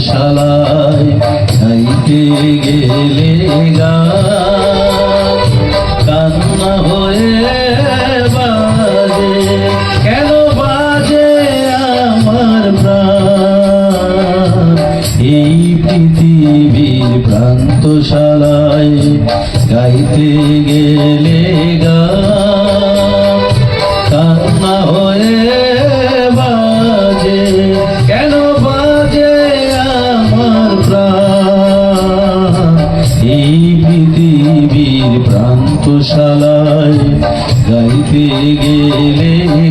প্রান্তশালায় গাইতে গেলে গান কান্না হয়ে বাজে। কেন বাজে আমার প্রাণ? এই পৃথিবীর প্রান্তশালায় গাইতে গেলে গান এই পৃথিবীর প্রান্তশালায় গাইতে গেলে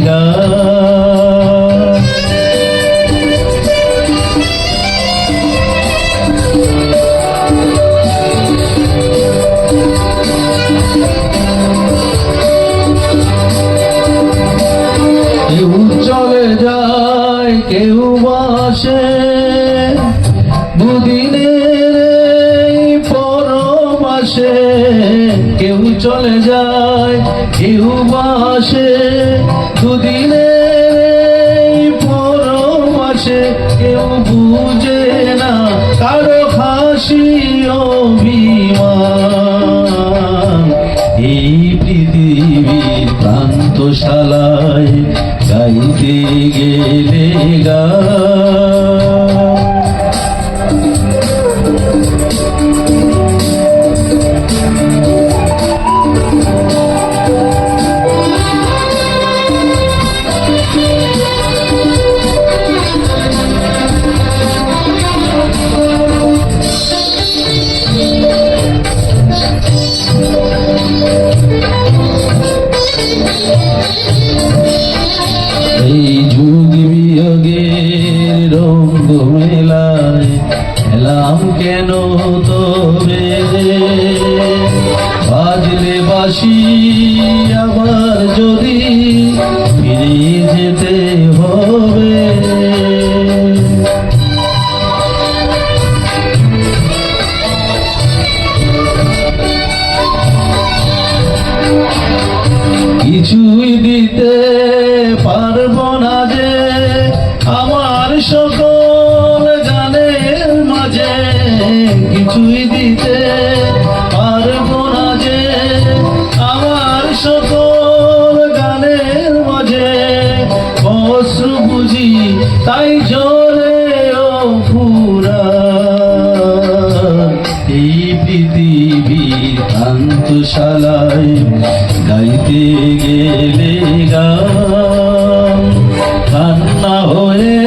চলে যায় কেউ বাসে দুদিনের পরমাসে কেউ বুঝে না কারও হাসি অভিমান। এই পৃথিবীর প্রান্তশালায় গাইতে গেলে গা কেন তবে বাজলে বাসি আবার যদি ফিরে যেতে হবে। কিছুই দিতে কিছুই দিতে পারব না যে আমার সকল গানের মাঝে। অশ্রু বুঝি তাই জোরে ও এই পৃথিবীর প্রান্তশালায় গাইতে গেলে গান। কান্না হয়ে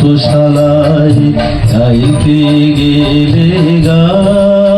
প্রান্তশালায় গাইতে গেলে গান